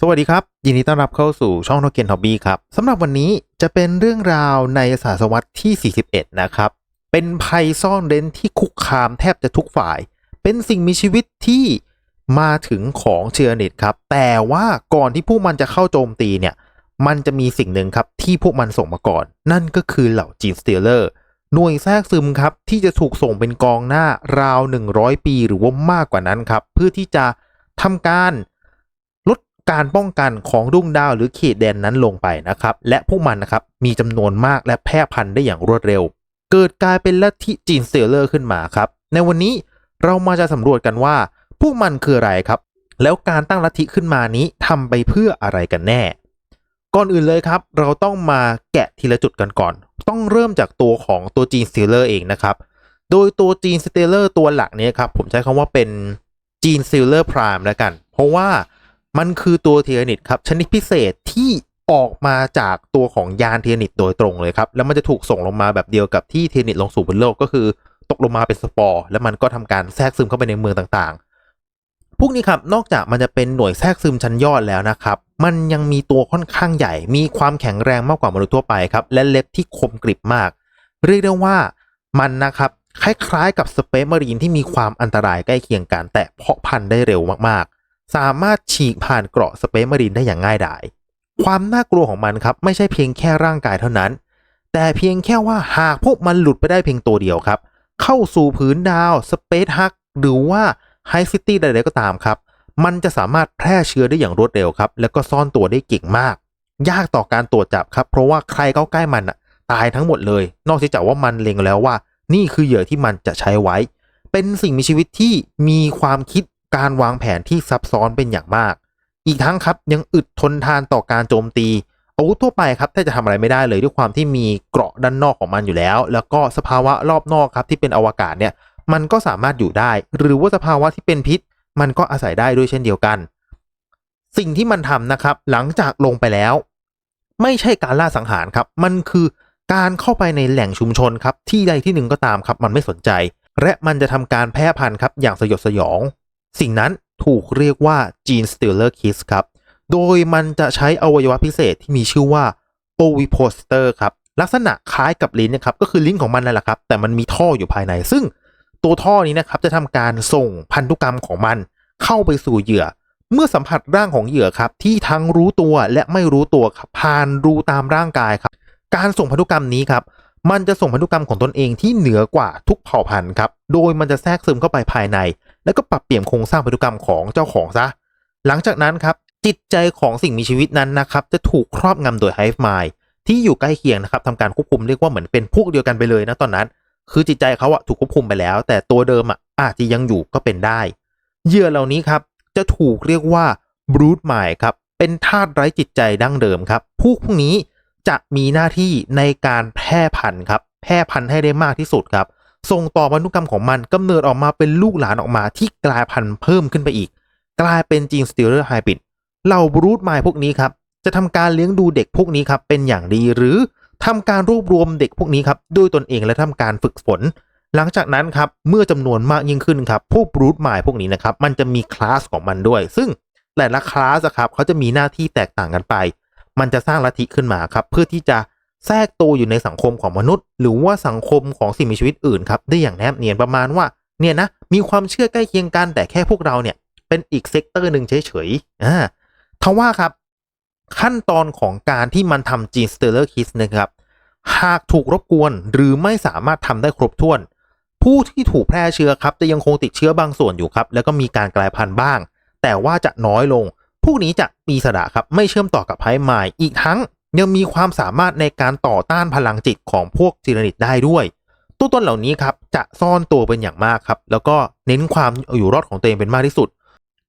สวัสดีครับ ยินดีต้อนรับเข้าสู่ช่องโทเกนฮอบบี้ครับสำหรับวันนี้จะเป็นเรื่องราวในศตวรรษที่ 41 นะครับ เป็นภัยซ่อนเร้นที่คุกคามแทบจะทุกฝ่าย เป็นสิ่งมีชีวิตที่มาถึงของเชือนิตครับ แต่ว่าก่อนที่พวกมันจะเข้าโจมตีเนี่ย มันจะมีสิ่งหนึ่งครับที่พวกมันส่งมาก่อน นั่นก็คือเหล่าจีนสเตียเลอร์หน่วยแทรกซึมครับที่จะถูกส่งเป็นกองหน้าราว 100 ปี หรือว่ามากกว่านั้นครับเพื่อที่จะทำการ การป้องกันของดวงดาวหรือเขตแดนนั้นลงไปนะครับ และพวกมันนะครับมีจำนวนมากและแพร่พันธุ์ได้อย่างรวดเร็ว เกิดกลายเป็นลัทธิจีนเซลเลอร์ขึ้นมาครับ ในวันนี้เรามาจะสำรวจกันว่า พวกมันคืออะไรครับ แล้วการตั้งลัทธิขึ้นมานี้ทำไปเพื่ออะไรกันแน่ ก่อนอื่นเลยครับ เราต้องมาแกะทีละจุดกันก่อน ต้องเริ่มจากตัวของตัวจีนสเตลเลอร์เองนะครับ โดยตัวจีนสเตลเลอร์ตัวหลักนี้ครับผมใช้คำว่าเป็นจีนซิลเลอร์พรามแล้วกัน เพราะว่า มันคือตัวเทียนิตครับชนิดพิเศษที่ออกมาจากตัวของยานเทียนิตโดยตรงเลยครับ แล้วมันจะถูกส่งลงมาแบบเดียวกับที่เทียนิตลงสู่บนโลกก็คือ ตกลงมาเป็นสปอร์แล้วมันก็ทำการแทรกซึมเข้าไปในเมืองต่างๆ พวกนี้ครับนอกจากมันจะเป็นหน่วยแทรกซึมชั้นยอดแล้วนะครับ มันยังมีตัวค่อนข้างใหญ่ มีความแข็งแรงมากกว่ามนุษย์ทั่วไปครับ และเล็บที่คมกริบมาก เรียกได้ว่ามันนะครับคล้ายๆ กับสเปซมารีนที่มีความอันตรายใกล้เคียงกันแต่เพาะพันธุ์ได้เร็วมากๆ สามารถฉีกผ่านเกราะสเปซมารีนได้อย่างง่ายดาย ความน่ากลัวของมันครับ ไม่ใช่เพียงแค่ร่างกายเท่านั้น แต่เพียงแค่ว่าหากพวกมันหลุดไปได้เพียงตัวเดียวครับ เข้าสู่พื้นดาวสเปซฮักหรือว่าไฮซิตี้ใดๆก็ตามครับ มันจะสามารถแพร่เชื้อได้อย่างรวดเร็วครับ แล้วก็ซ่อนตัวได้เก่งมาก ยากต่อการตรวจจับครับ เพราะว่าใครเข้าใกล้มันอะตายทั้งหมดเลย นอกจากว่ามันเล็งแล้วว่า นี่คือเหยื่อที่มันจะใช้ไว้ เป็นสิ่งมีชีวิตที่มีความคิด การวางแผนที่ซับซ้อนเป็นอย่างมาก อีกทั้งครับยังอึดทนทานต่อการโจมตีอาวุธทั่วไปครับแทบจะทำอะไรไม่ได้เลยด้วยความที่มีเกราะด้านนอกของมันอยู่แล้ว แล้วก็สภาวะรอบนอกครับที่เป็นอวกาศเนี่ยมันก็สามารถอยู่ได้ หรือว่าสภาวะที่เป็นพิษ มันก็อาศัยได้ด้วยเช่นเดียวกัน สิ่งที่มันทำนะครับ หลังจากลงไปแล้ว ไม่ใช่การล่าสังหารครับ มันคือการเข้าไปในแหล่งชุมชนครับที่ใดที่หนึ่งก็ตามครับ มันไม่สนใจ และมันจะทำการแพร่พันธุ์ครับอย่างสยดสยอง สิ่งนั้นถูกเรียกว่า gene stealer kiss ครับ โดยมันจะใช้อวัยวะพิเศษที่มีชื่อว่า ovipositor ครับ ลักษณะคล้ายกับลิ้นนะครับ ก็คือลิ้นของมันนั่นแหละครับ แต่มันมีท่ออยู่ภายใน ซึ่งตัวท่อนี้นะครับจะทำการส่งพันธุกรรมของมันเข้าไปสู่เหยื่อ เมื่อสัมผัสร่างของเหยื่อครับ ที่ทั้งรู้ตัวและไม่รู้ตัวครับผ่านรูตามร่างกายครับ การส่งพันธุกรรมนี้ครับ มันจะส่งพันธุกรรมของตนเองที่เหนือกว่าทุกเผ่าพันธุ์ครับ โดยมันจะแทรกซึมเข้าไปภายใน แล้วก็ปรับเปลี่ยนโครงสร้างพันธุกรรมของเจ้าของซะ หลังจากนั้นครับจิตใจของสิ่งมีชีวิตนั้นนะครับจะถูกครอบงำโดยไฮฟ์มายที่อยู่ใกล้เคียงนะครับทำการควบคุมเรียกว่าเหมือนเป็นพวกเดียวกันไปเลยนะตอนนั้น คือจิตใจเขาอะถูกควบคุมไปแล้ว แต่ตัวเดิมอะอาจจะยังอยู่ก็เป็นได้เหยื่อเหล่านี้ครับจะถูกเรียกว่าบรูด m ม n ครับเป็นธาตุไร้จิตใจดั้งเดิมครับพวกพวกนี้ จะมีหน้าที่ในการแพร่พันธุ์ครับ แพร่พันธุ์ให้ได้มากที่สุดครับ ส่งต่อพันธุกรรมของมันกำเนิดออกมาเป็นลูกหลานออกมาที่กลายพันธุ์เพิ่มขึ้นไปอีก กลายเป็นจีนสตีลเลอร์ไฮบริดเหล่าบรูด m ม n พวกนี้ครับจะทำการเลี้ยงดูเด็กพวกนี้ครับเป็นอย่างดีหรือทำการรวบรวมเด็กพวกนี้ครับด้วยตนเองและทำการฝึกฝน หลังจากนั้นครับเมื่อจำนวนมากยิ่งขึ้นครับพวกบรูดมายพวกนี้นะครับมันจะมีคลาสของมันด้วย ซึ่งแต่ละคลาสครับเขาจะมีหน้าที่แตกต่างกันไป มันจะสร้างลัทธิขึ้นมาครับ เพื่อที่จะแทรกตัวอยู่ในสังคมของมนุษย์ หรือว่าสังคมของสิ่งมีชีวิตอื่นครับได้อย่างแนบเนียนประมาณว่าเนี่ยนะมีความเชื่อใกล้เคียงกันแต่แค่พวกเราเนี่ยเป็นอีกเซกเตอร์หนึ่งเฉยๆอ่าทว่าครับ ขั้นตอนของการที่มันทำจีนสเตอร์เลอร์คิสนะครับ หากถูกรบกวนหรือไม่สามารถทำได้ครบถ้วน ผู้ที่ถูกแพร่เชื้อครับจะยังคงติดเชื้อบางส่วนอยู่ครับ แล้วก็มีการกลายพันธุ์บ้าง แต่ว่าจะน้อยลง วกนี้จะมีสระครับไม่เชื่อมต่อกับไพ่ไม่อีกทั้งยังมีความสามารถในการต่อต้านพลังจิตของพวกจิรนิตได้ด้วย ตัวตนเหล่านี้ครับจะซ่อนตัวเป็นอย่างมากครับแล้วก็เน้นความอยู่รอดของตัวเองเป็นมากที่สุด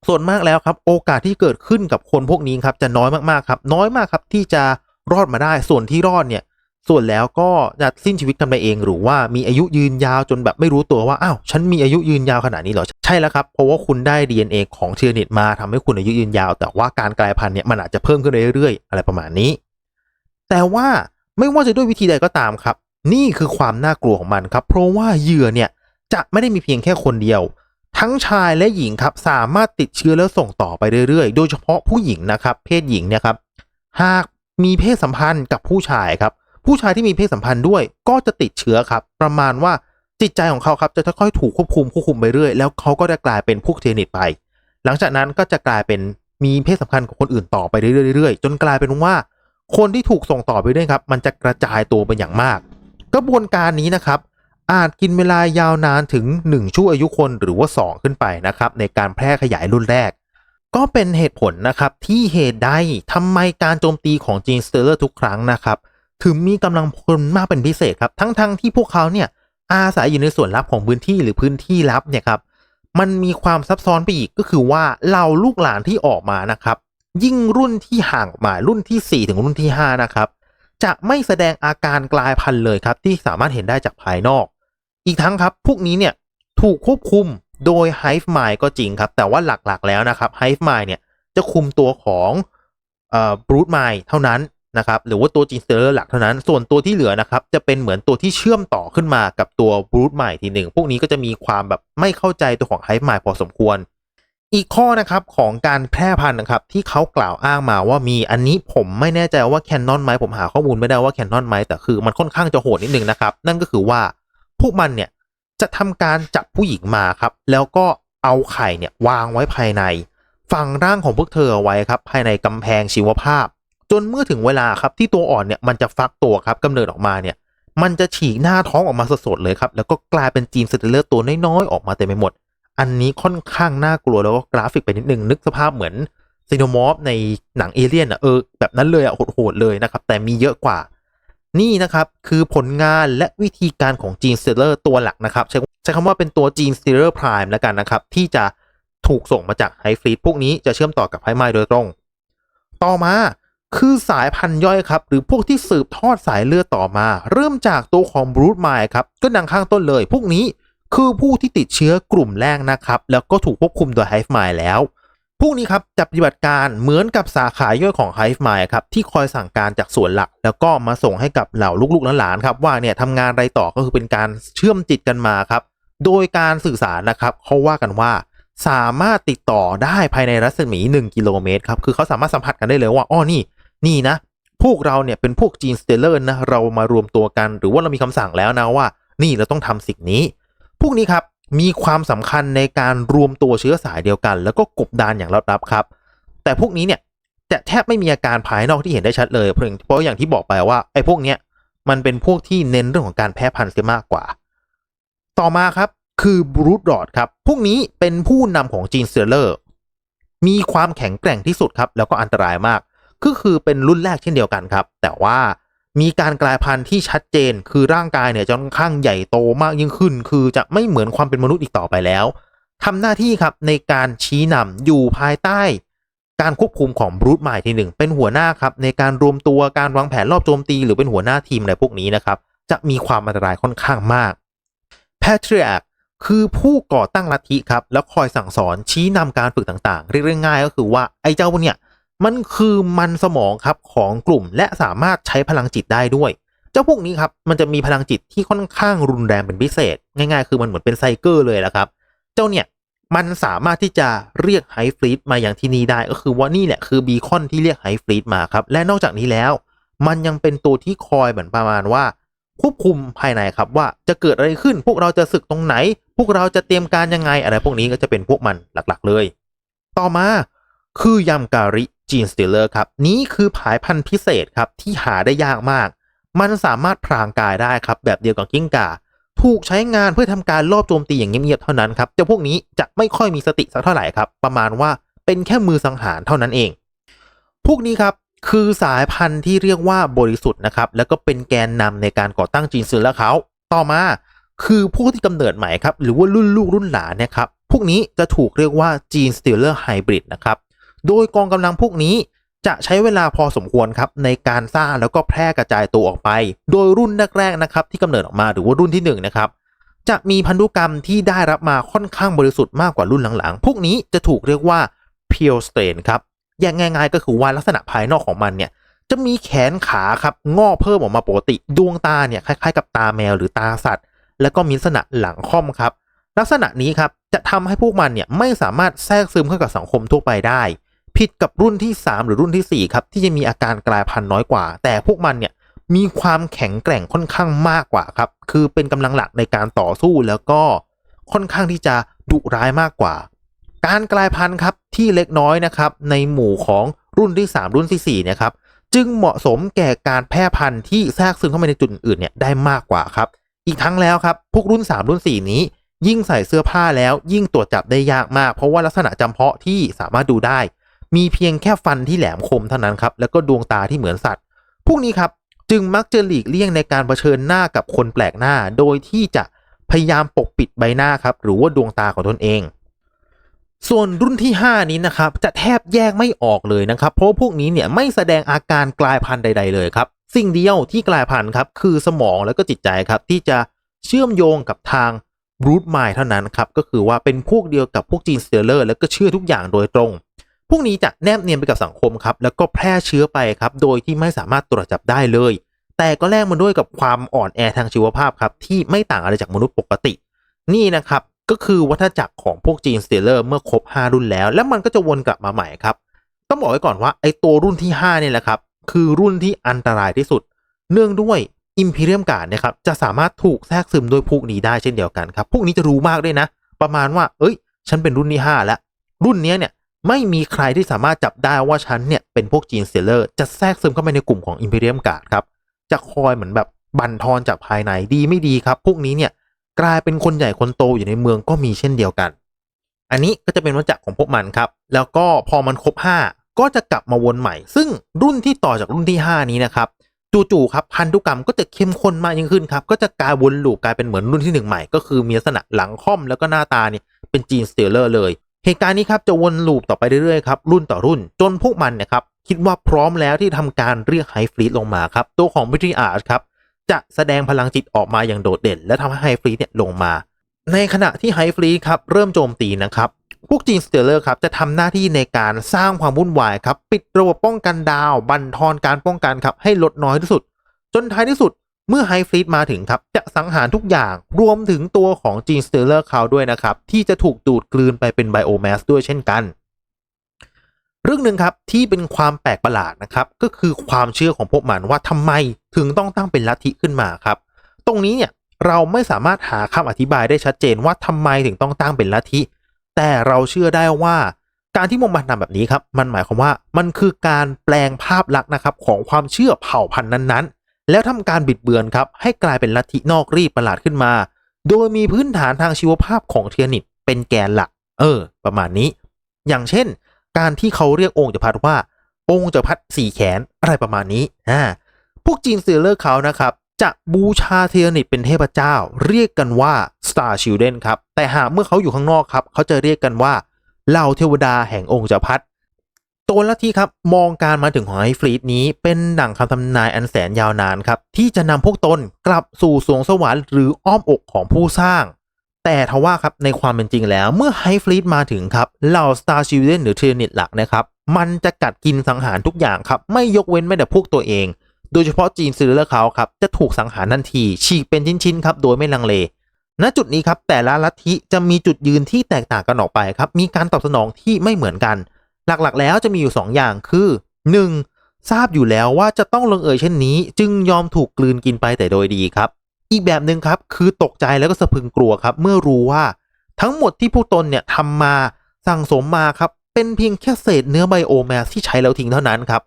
ส่วนมากแล้วครับโอกาสที่เกิดขึ้นกับคนพวกนี้ครับจะน้อยมากๆครับน้อยมากครับที่จะรอดมาได้ส่วนที่รอดเนี่ย ส่วนแล้วก็จะสิ้นชีวิตกันไปเอง หรือว่ามีอายุยืนยาวจนแบบไม่รู้ตัวว่า อ้าว ฉันมีอายุยืนยาวขนาดนี้เหรอ ใช่แล้วครับ เพราะว่าคุณได้ DNA ของเชื้อนิดมาทำให้คุณอายุยืนยาว แต่ว่าการกลายพันธุ์เนี่ยมันอาจจะเพิ่มขึ้นเรื่อยๆ อะไรประมาณนี้ แต่ว่าไม่ว่าจะด้วยวิธีใดก็ตามครับ นี่คือความน่ากลัวของมันครับ เพราะว่าเหยื่อเนี่ยจะไม่ได้มีเพียงแค่คนเดียว ทั้งชายและหญิงครับสามารถติดเชื้อแล้วส่งต่อไปเรื่อยๆ โดยเฉพาะผู้หญิงนะครับ เพศหญิงเนี่ยครับ หากมีเพศสัมพันธ์กับผู้ชายครับ ผู้ชายที่มีเพศสัมพันธ์ด้วยก็จะติดเชื้อครับ ประมาณว่าจิตใจของเขาครับจะค่อยๆถูกควบคุมควบคุมไปเรื่อยแล้วเขาก็จะกลายเป็นพวกเทนิตไป หลังจากนั้นก็จะกลายเป็นมีเพศสัมพันธ์กับคนอื่นต่อไปเรื่อยๆจนกลายเป็นว่า คนที่ถูกส่งต่อไปเรื่อยครับ มันจะกระจายตัวเป็นอย่างมาก กระบวนการนี้นะครับ อาจกินเวลายาวนานถึง 1 ชั่วอายุคนหรือว่า 2 ขึ้นไปนะครับในการแพร่ขยายรุ่นแรก ก็เป็นเหตุผลนะครับที่เหตุใดทำไมการโจมตีของจีนสเตอร์ทุกครั้งนะครับ ถึงมีกำลังพลมากเป็นพิเศษครับ ทั้งๆทที่พวกเขาเนี่ยอาศัยอยู่ในส่วนลับของพื้นที่หรือพื้นที่ลับเนี่ยครับ มันมีความซับซ้อนไปอีกก็คือว่าเราลูกหลานที่ออกมานะครับ ยิ่งรุ่นที่ห่างออกมารุ่นที่ 4 ถึงรุ่นที่ 5 นะครับ จะไม่แสดงอาการกลายพันธุ์เลยครับ ที่สามารถเห็นได้จากภายนอก อีกทั้งครับ พวกนี้เนี่ยถูกควบคุมโดย Hive Mind ก็จริงครับ แต่ว่าหลักๆแล้วนะครับ Hive Mind เนี่ยจะคุมตัวของเอ่อ Brood Mind เท่านั้น นะครับหรือว่าตัว Gene Stealer หลักเท่านั้น ส่วนตัวที่เหลือนะครับจะเป็นเหมือนตัวที่เชื่อมต่อขึ้นมากับตัว Brood Mind ทีหนึ่งพวกนี้ก็จะมีความแบบไม่เข้าใจตัวของ Hive Mind พอสมควร อีกข้อนะครับของการแพร่พันธุ์นะครับที่เขากล่าวอ้างมาว่ามีอันนี้ผมไม่แน่ใจว่าแคนนอนไหมผมหาข้อมูลไม่ได้ว่าแคนนอนไหมแต่คือมันค่อนข้างจะโหดนิดนึงนะครับนั่นก็คือว่าพวกมันเนี่ยจะทำการจับผู้หญิงมาครับแล้วก็เอาไข่เนี่ยวางไว้ภายในฝังร่างของพวกเธอเอาไว้ครับภายในกำแพงชีวภาพ จนเมื่อถึงเวลาครับที่ตัวอ่อนเนี่ยมันจะฟักตัวครับกำเนิดออกมาเนี่ยมันจะฉีกหน้าท้องออกมาสดๆเลยครับ แล้วก็กลายเป็นจีนสเตลเลอร์ตัวน้อยๆออกมาเต็มไปหมด อันนี้ค่อนข้างน่ากลัวแล้วก็กราฟิกไปนิดนึงนึกสภาพเหมือนซีโนมอฟในหนังเอเลี่ยนอะเออแบบนั้นเลยอะโหดๆเลยนะครับ แต่มีเยอะกว่า นี่นะครับคือผลงานและวิธีการของจีนสเตลเลอร์ตัวหลักนะครับ ใช้ใช้คำว่าเป็นตัวจีนสเตลเลอร์ไพรายแล้วกันนะครับ ที่จะถูกส่งมาจากไฮฟรีดพวกนี้จะเชื่อมต่อกับไฮไมโดยตรง ต่อมา คือสายพันธุ์ย่อยครับหรือพวกที่สืบทอดสายเลือดต่อมา เริ่มจากตัวของบรูดไมล์ครับก็ดังข้างต้นเลย พวกนี้คือผู้ที่ติดเชื้อกลุ่มแรกนะครับแล้วก็ถูกควบคุมโดยไฮฟ์ไมล์แล้ว พวกนี้ครับจะปฏิบัติการเหมือนกับสาขาย่อยของ Hive Mind ครับที่คอยสั่งการจากส่วนหลัก แล้วก็มาส่งให้กับเหล่าลูกๆหลานๆครับว่าเนี่ยทำงานอะไรต่อก็คือเป็นการเชื่อมจิตกันมาครับโดยการสื่อสารนะครับเขาว่ากันว่าสามารถติดต่อได้ภายในรัศมี 1 กิโลเมตรครับคือเขาสามารถสัมผัสกันได้เลยว่าอ้อนี่ นี่นะ พวกเราเนี่ยเป็นพวกจีนสเตเลอร์นะ เรามารวมตัวกันหรือว่าเรามีคำสั่งแล้วนะว่า นี่เราต้องทำสิ่งนี้ พวกนี้ครับมีความสำคัญในการรวมตัวเชื้อสายเดียวกัน แล้วก็กบดานอย่างลับๆครับ แต่พวกนี้เนี่ยจะแทบไม่มีอาการภายนอกที่เห็นได้ชัดเลย เพราะอย่างที่บอกไปว่าไอ้พวกเนี้ยมันเป็นพวกที่เน้นเรื่องของการแพร่พันธุ์เสียมากกว่า ต่อมาครับคือบรูดดอดครับ พวกนี้เป็นผู้นำของจีนเซเลอร์ มีความแข็งแกร่งที่สุดครับ แล้วก็อันตรายมาก ก็คือเป็นรุ่นแรกเช่นเดียวกันครับ แต่ว่ามีการกลายพันธุ์ที่ชัดเจน คือร่างกายเนี่ยจะค่อนข้างใหญ่โตมากยิ่งขึ้น คือจะไม่เหมือนความเป็นมนุษย์อีกต่อไปแล้วทำหน้าที่ครับในการชี้นำอยู่ภายใต้ การควบคุมของบรูทใหม่ทีหนึ่งเป็นหัวหน้าครับในการรวมตัวการวางแผนรอบโจมตี หรือเป็นหัวหน้าทีมอะไรพวกนี้นะครับจะมีความอันตรายค่อนข้างมากแพทริอ c คือผู้ก่อตั้งลัทธิครับแล้วคอยสั่งสอนชี้นำการฝึกต่างๆ เรียกง่ายก็คือว่าไอ้เจ้าพวกเนี่ย มันคือมันสมองครับของกลุ่มและสามารถใช้พลังจิตได้ด้วย เจ้าพวกนี้ครับมันจะมีพลังจิตที่ค่อนข้างรุนแรงเป็นพิเศษ ง่ายๆ คือมันเหมือนเป็นไซเกอร์เลยแหละครับ เจ้าเนี่ยมันสามารถที่จะเรียกไฮฟลีดมาอย่างที่นี่ได้ ก็คือว่านี่แหละคือบีคอนที่เรียกไฮฟลีดมาครับ และนอกจากนี้แล้ว มันยังเป็นตัวที่คอยเหมือนประมาณว่า ควบคุมภายในครับว่าจะเกิดอะไรขึ้น พวกเราจะศึกตรงไหน พวกเราจะเตรียมการยังไงอะไรพวกนี้ก็จะเป็นพวกมันหลักๆ เลย ต่อมาคือยำการิ จีนสติลเลอร์ครับ นี้คือผายพันธุ์พิเศษครับที่หาได้ยากมาก มันสามารถพรางกายได้ครับ แบบเดียวกับกิ้งก่า ถูกใช้งานเพื่อทำการลอบโจมตีอย่างเงียบๆเท่านั้นครับ เจ้าพวกนี้จะไม่ค่อยมีสติสักเท่าไหร่ครับ ประมาณว่าเป็นแค่มือสังหารเท่านั้นเอง พวกนี้ครับคือสายพันธุ์ที่เรียกว่าบริสุทธิ์นะครับ แล้วก็เป็นแกนนำในการก่อตั้งจีนซือแล้วเขาต่อมาคือพวกที่กำเนิดใหม่ครับ หรือว่ารุ่นลูกรุ่นหลานนี่ยครับ พวกนี้จะถูกเรียกว่าจีนสติลเลอร์ไฮบริดนะครับ โดยกองกำลังพวกนี้จะใช้เวลาพอสมควรครับในการสร้างแล้วก็แพร่กระจายตัวออกไป โดยรุ่นแรกๆนะครับที่กำเนิดออกมาหรือว่ารุ่นที่1นนะครับจะมีพันธุกรรมที่ได้รับมาค่อนข้างบริสุทธิ์มากกว่ารุ่นหลังๆ พวกนี้จะถูกเรียกว่า pure strain ครับอย่างง่ายๆก็คือว่าลักษณะภายนอกของมันเนี่ยจะมีแขนขาครับงอกเพิ่มออกมาปกติ ดวงตาเนี่ยคล้ายๆ กับตาแมวหรือตาสัตว์ แล้วก็มีลักษณะหลังค่อมครับ ลักษณะนี้ครับจะทำให้พวกมันเนี่ยไม่สามารถแทรกซึมเข้ากับสังคมทั่วไปได้ ผิดกับรุ่นที่ 3 หรือรุ่นที่ 4 ครับ ที่จะมีอาการกลายพันธุ์น้อยกว่า แต่พวกมันเนี่ยมีความแข็งแกร่งค่อนข้างมากกว่าครับ คือเป็นกำลังหลักในการต่อสู้แล้วก็ค่อนข้างที่จะดุร้ายมากกว่า การกลายพันธุ์ครับที่เล็กน้อยนะครับในหมู่ของรุ่นที่ 3 รุ่นที่4เนี่ยครับจึงเหมาะสมแก่การแพร่พันธุ์ที่แทรกซึมเข้ามาในจุดอื่นเนี่ยได้มากกว่าครับ อีกทั้งแล้วครับพวกรุ่น 3 รุ่น 4 นี้ ยิ่งใส่เสื้อผ้าแล้วยิ่งตรวจจับได้ยากมาก เพราะว่าลักษณะจำเพาะที่สามารถดูได้ มีเพียงแค่ฟันที่แหลมคมเท่านั้นครับแล้วก็ดวงตาที่เหมือนสัตว์ พวกนี้ครับจึงมักจะหลีกเลี่ยงในการเผชิญหน้ากับคนแปลกหน้า โดยที่จะพยายามปกปิดใบหน้าครับหรือว่าดวงตาของตนเอง ส่วนรุ่นที่ 5 นี้นะครับจะแทบแยกไม่ออกเลยนะครับ เพราะพวกนี้เนี่ยไม่แสดงอาการกลายพันธุ์ใด ๆ เลยครับ สิ่งเดียวที่กลายพันธุ์ครับคือสมองแล้วก็จิตใจครับที่จะเชื่อมโยงกับทางรูทไมล์เท่านั้นครับก็คือว่าเป็นพวกเดียวกับพวกจีนสเตเลอร์ แล้วก็เชื่อทุกอย่างโดยตรง พวกนี้จะแนบเนียนไปกับสังคมครับ แล้วก็แพร่เชื้อไปครับ โดยที่ไม่สามารถตรวจจับได้เลย แต่ก็แลกมาด้วยกับความอ่อนแอทางชีวภาพครับ ที่ไม่ต่างอะไรจากมนุษย์ปกติ นี่นะครับ ก็คือวัฏจักรของพวกจีนสเตเลอร์เมื่อครบ 5 รุ่นแล้ว แล้วมันก็จะวนกลับมาใหม่ครับ ต้องบอกไว้ก่อนว่าไอ้ตัวรุ่นที่ 5 เนี่ยแหละครับ คือรุ่นที่อันตรายที่สุด เนื่องด้วยอิมพีเรียมการ์ดนะครับ จะสามารถถูกแทรกซึมโดยพวกนี้ได้เช่นเดียวกันครับ พวกนี้จะรู้มากด้วยนะ ประมาณว่า เอ้ย ฉันเป็นรุ่นที่5แล้ว รุ่นนี้เนี่ย ไม่มีใครที่สามารถจับได้ว่าฉันเนี่ยเป็นพวกจีนสเตเลอร์ จะแทรกซึมเข้าไปในกลุ่มของอิมพีเรียมการ์ดครับ จะคอยเหมือนแบบบั่นทอนจากภายในดีไม่ดีครับ พวกนี้เนี่ยกลายเป็นคนใหญ่คนโตอยู่ในเมืองก็มีเช่นเดียวกัน อันนี้ก็จะเป็นวัฏจักรของพวกมันครับ แล้วก็พอมันครบ 5 ก็จะกลับมาวนใหม่ ซึ่งรุ่นที่ต่อจากรุ่นที่ 5 นี้นะครับ จู่ๆครับพันธุกรรมก็จะเข้มข้นมากยิ่งขึ้นครับ ก็จะกลายวนลูปกลายเป็นเหมือนรุ่นที่ 1 ใหม่ ก็คือมีลักษณะหลังค่อมแล้วก็หน้าตาเนี่ยเป็นจีนสเตลเลอร์เลย เหตุการณ์นี้ครับจะวนลูปต่อไปเรื่อยๆครับรุ่นต่อรุ่น จนพวกมันเนี่ยครับคิดว่าพร้อมแล้วที่ทำการเรียกไฮฟลีดลงมาครับตัวของบิทรีอาร์ครับจะแสดงพลังจิตออกมาอย่างโดดเด่น และทำให้ไฮฟลีดเนี่ยลงมา ในขณะที่ไฮฟลีดครับเริ่มโจมตีนะครับพวกจีนสเตลเลอร์ครับจะทำหน้าที่ในการสร้างความวุ่นวายครับปิดระบบป้องกันดาว บันทอนการป้องกันครับให้ลดน้อยที่สุด จนท้ายที่สุด เมื่อไฮฟลีดมาถึงครับจะสังหารทุกอย่างรวมถึงตัวของจีนสเตลเลอร์เขาด้วยนะครับ ที่จะถูกดูดกลืนไปเป็นไบโอแมสด้วยเช่นกัน เรื่องหนึ่งครับที่เป็นความแปลกประหลาดนะครับ ก็คือความเชื่อของพวกมันว่าทำไมถึงต้องตั้งเป็นลัทธิขึ้นมาครับ ตรงนี้เนี่ยเราไม่สามารถหาคำอธิบายได้ชัดเจนว่าทำไมถึงต้องตั้งเป็นลัทธิแต่เราเชื่อได้ว่าการที่มงมันทำแบบนี้ครับมันหมายความว่ามันคือการแปลงภาพลักษณ์นะครับของความเชื่อเผ่าพันธุ์นั้นๆ แล้วทำการบิดเบือนครับให้กลายเป็นลัทธินอกรีดประหลาดขึ้นมา โดยมีพื้นฐานทางชีวภาพของเทียนิตเป็นแกนหลัก เออ ประมาณนี้ อย่างเช่น การที่เขาเรียกองค์จักรพรรดิว่า องค์จักรพรรดิสี่แขนอะไรประมาณนี้อ่าพวกจีนเซเลอร์เขานะครับจะบูชาเทียนิตเป็นเทพเจ้า เรียกกันว่า Star Children ครับแต่หากเมื่อเขาอยู่ข้างนอกครับเขาจะเรียกกันว่าเหล่าเทวดาแห่งองค์จักรพรรดิ ตัวลัทธิครับมองการมาถึงของไอฟรีดนี้เป็นดั่งคำทำนายอันแสนยาวนานครับที่จะนำพวกตนกลับสู่สวงสวรรค์หรืออ้อมอกของผู้สร้าง แต่ทว่าครับในความเป็นจริงแล้วเมื่อไฮฟลีดมาถึงครับเหล่า Star Children หรือเทรนิตหลักนะครับมันจะกัดกินสังหารทุกอย่างครับไม่ยกเว้นแม้แต่พวกตัวเอง โดยเฉพาะจีนซิลเลอร์เขาครับจะถูกสังหารทันทีฉีกเป็นชิ้นๆครับโดยไม่ลังเลณจุดนี้ครับแต่ละลัทธิจะมีจุดยืนที่แตกต่างกันออกไปครับมีการตอบสนองที่ไม่เหมือนกัน หลักๆ แล้วจะมีอยู่ 2 อย่างคือ 1. ทราบอยู่แล้วว่าจะต้องลงเอยเช่นนี้ จึงยอมถูกกลืนกินไปแต่โดยดีครับ อีกแบบหนึ่งครับคือตกใจแล้วก็สะพึงกลัวครับ เมื่อรู้ว่าทั้งหมดที่พวกตนเนี่ยทำมาสั่งสมมาครับ เป็นเพียงแค่เศษเนื้อไบโอแมสที่ใช้แล้วทิ้งเท่านั้นครับ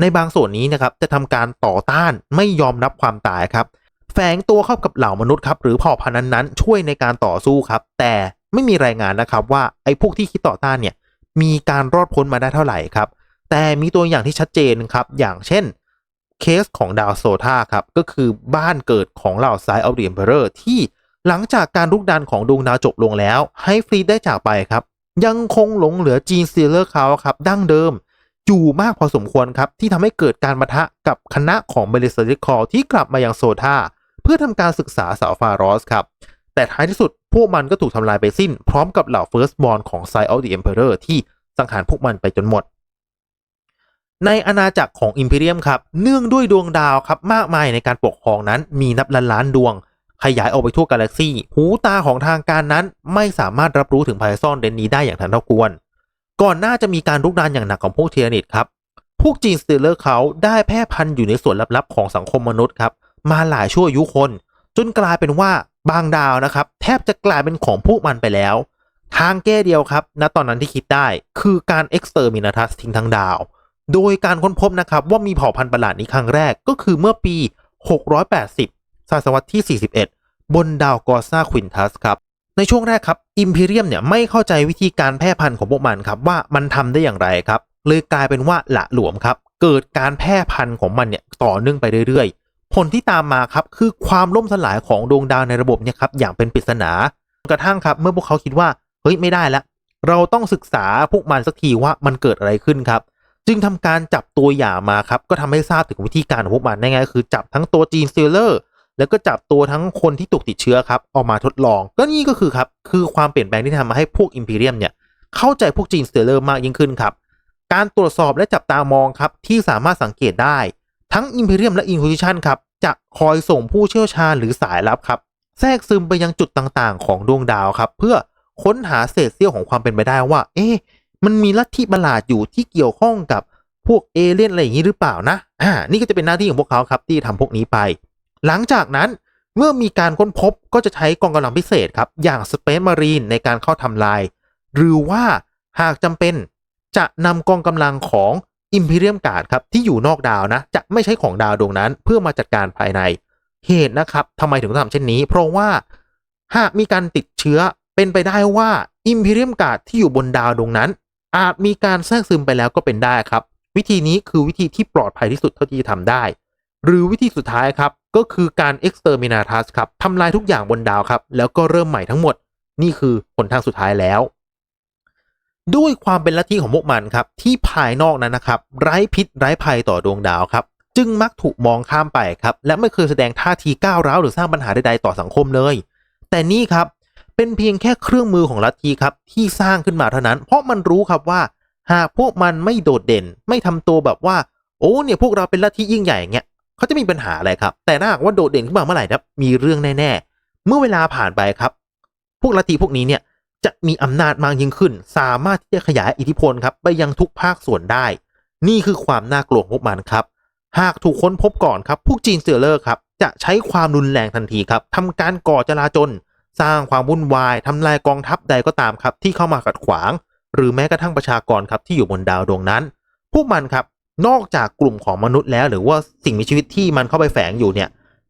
ในบางส่วนนี้นะครับจะทำการต่อต้านไม่ยอมรับความตายครับ แฝงตัวเข้ากับเหล่ามนุษย์ครับหรือเผ่าพันธุ์นั้นๆช่วยในการต่อสู้ครับ แต่ไม่มีรายงานนะครับว่าไอ้พวกที่คิดต่อต้านเนี่ย มีการรอดพ้นมาได้เท่าไหร่ครับ แต่มีตัวอย่างที่ชัดเจนครับ อย่างเช่นเคสของดาวโซธาครับ ก็คือบ้านเกิดของเหล่าไซออฟเดียมเพอร์ที่หลังจากการลุกดันของดวงดาวจบลงแล้ว ให้ฟรีดได้จากไปครับ ยังคงหลงเหลือจีนซีเลอร์เขาครับ ดั้งเดิม อยู่มากพอสมควรครับ ที่ทำให้เกิดการประทะกับคณะของเบลิสติคอที่กลับมายังโซธาเพื่อทำการศึกษาเสาฟารอสครับ แต่ท้ายที่สุด พวกมันก็ถูกทำลายไปสิ้น พร้อมกับเหล่าเฟิร์สบอลของไซออฟเดียมเพอร์ที่สังหารพวกมันไปจนหมด ในอาณาจักรของอิมพีเรียมครับ เนื่องด้วยดวงดาวครับมากมายในการปกครองนั้นมีนับล้านล้านดวง ขยายออกไปทั่วกาแล็กซี่ หูตาของทางการนั้นไม่สามารถรับรู้ถึงภัยซ่อนเร้นนี้ได้อย่างทันเท่าควร ก่อนหน้าจะมีการลุกรานอย่างหนักของพวกเทียนิดครับ พวกจีนสเตลเลอร์เขาได้แพร่พันธุ์อยู่ในส่วนลับๆของสังคมมนุษย์ครับ มาหลายชั่วอายุคน จนกลายเป็นว่า บางดาวนะครับ แทบจะกลายเป็นของพวกมันไปแล้ว ทางแก้เดียวครับณตอนนั้นที่คิดได้คือการเอ็กซ์เตอร์มินาทัสทิ้งทั้งดาว โดยการค้นพบนะครับว่ามีเผ่าพันธุ์ประหลาดนี้ครั้งแรกก็คือเมื่อปี 680 ศตวรรษที่ 41 บนดาวกอร์ซาควินทัสครับในช่วงแรกครับอิมพีเรียมเนี่ยไม่เข้าใจวิธีการแพร่พันธุ์ของพวกมันครับว่ามันทำได้อย่างไรครับ เลยกลายเป็นว่าละหลวมครับ เกิดการแพร่พันธุ์ของมันเนี่ยต่อเนื่องไปเรื่อยๆ ผลที่ตามมาครับคือความล่มสลายของดวงดาวในระบบเนี่ยครับอย่างเป็นปริศนากระทั่งครับเมื่อพวกเขาคิดว่าเฮ้ยไม่ได้ละเราต้องศึกษาพวกมันสักทีว่ามันเกิดอะไรขึ้นครับ จึงทำการจับตัวอย่างมาครับก็ทำให้ทราบถึงวิธีการของพวกมันได้ไงคือจับทั้งตัวจีนเตลเลอร์แล้วก็จับตัวทั้งคนที่ถูกติดเชื้อครับออกมาทดลอง ก็นี่ก็คือครับคือความเปลี่ยนแปลงที่ทำมาให้พวกอิมพีเรียมเนี่ยเข้าใจพวกจีนเตลเลอร์มากยิ่งขึ้นครับ การตรวจสอบและจับตามองครับที่สามารถสังเกตได้ทั้งอิมพีเรียมและอิน i ิชันครับ จะคอยส่งผู้เชี่ยวชาญหรือสายลับครับ แทรกซึมไปยังจุดต่างๆ ของดวงดาวครับ เพื่อค้นหาเศษเสี้ยวของความเป็นไปได้ว่า เอ๊ะมันมีลัทธิประหลาดอยู่ที่เกี่ยวข้องกับพวกเอเลี่ยนอะไรอย่างนี้หรือเปล่านะอ่านี่ก็จะเป็นหน้าที่ของพวกเขาครับที่ทำพวกนี้ไป หลังจากนั้นเมื่อมีการค้นพบก็จะใช้กองกำลังพิเศษครับ อย่างสเปซมารีนในการเข้าทำลาย หรือว่าหากจำเป็นจะนำกองกำลังของ Imperium Guard ครับที่อยู่นอกดาวนะ จะไม่ใช่ของดาวดวงนั้น เพื่อมาจัดการภายในเหตุนะครับทำไมถึงต้องทำเช่นนี้ เพราะว่าหากมีการติดเชื้อเป็นไปได้ว่า Imperium Guard ที่อยู่บนดาวดวงนั้น อาจมีการแทรกซึมไปแล้วก็เป็นได้ครับ วิธีนี้คือวิธีที่ปลอดภัยที่สุดเท่าที่จะทำได้ หรือวิธีสุดท้ายครับก็คือการ exterminatus ครับทำลายทุกอย่างบนดาวครับแล้วก็เริ่มใหม่ทั้งหมด นี่คือหนทางสุดท้ายแล้ว ด้วยความเป็นลัทธิของพวกมันครับที่ภายนอกนั้นนะครับไร้พิษไร้ภัยต่อดวงดาวครับจึงมักถูกมองข้ามไปครับและไม่เคยแสดงท่าทีก้าวร้าวหรือสร้างปัญหาใดๆต่อสังคมเลย แต่นี่ครับเป็นเพียงแค่เครื่องมือของลัทธิครับที่สร้างขึ้นมาเท่านั้น เพราะมันรู้ครับว่า หากพวกมันไม่โดดเด่น ไม่ทำตัวแบบว่า โอ้เนี่ยพวกเราเป็นลัทธิยิ่งใหญ่อย่างเงี้ยเขาจะมีปัญหาอะไรครับ แต่ถ้าหากว่าโดดเด่นขึ้นมาเมื่อไหร่นะมีเรื่องแน่ ๆ เมื่อเวลาผ่านไปครับ พวกลัทธิพวกนี้เนี่ย จะมีอำนาจมากยิ่งขึ้น สามารถที่จะขยายอิทธิพลครับไปยังทุกภาคส่วนได้ นี่คือความน่ากลัวของพวกมันครับ หากถูกค้นพบก่อนครับ พวกจีนเสเตลเลอร์ครับ จะใช้ความรุนแรงทันทีครับทำการก่อจลาจลสร้างความวุ่นวายทำลายกองทัพใดก็ตามครับ ที่เข้ามาขัดขวาง หรือแม้กระทั่งประชากรครับที่อยู่บนดาวดวงนั้น พวกมันครับนอกจากกลุ่มของมนุษย์แล้ว หรือว่าสิ่งมีชีวิตที่มันเข้าไปแฝงอยู่เนี่ย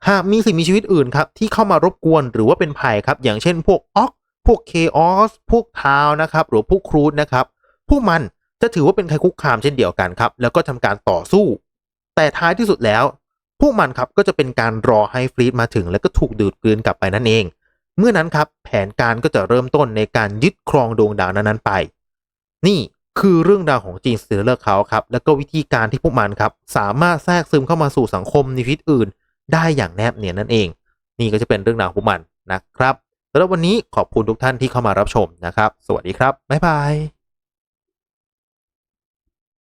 หากมีสิ่งมีชีวิตอื่นครับที่เข้ามารบกวนหรือว่าเป็นภัยครับ อย่างเช่นพวกออก พวกเคออสพวกทาวนะครับ หรือพวกครูดนะครับ พวกมันจะถือว่าเป็นภัยคุกคามเช่นเดียวกันครับ แล้วก็ทำการต่อสู้ แต่ท้ายที่สุดแล้ว พวกมันครับก็จะเป็นการรอให้ฟลีตมาถึง แล้วก็ถูกดูดกลืนกลับไปนั่นเอง เมื่อนั้นครับแผนการก็จะเริ่มต้นในการยึดครองดวงดาวนั้นๆไป นี่คือเรื่องราวของจีนสเตเลอร์เขาครับ แล้วก็วิธีการที่พวกมันครับ สามารถแทรกซึมเข้ามาสู่สังคมในพิษอื่น ได้อย่างแนบเนียนนั่นเอง นี่ก็จะเป็นเรื่องราวของพวกมันนะครับ สำหรับวันนี้ขอบคุณทุกท่านที่เข้ามารับชมนะครับ สวัสดีครับ บ๊ายบาย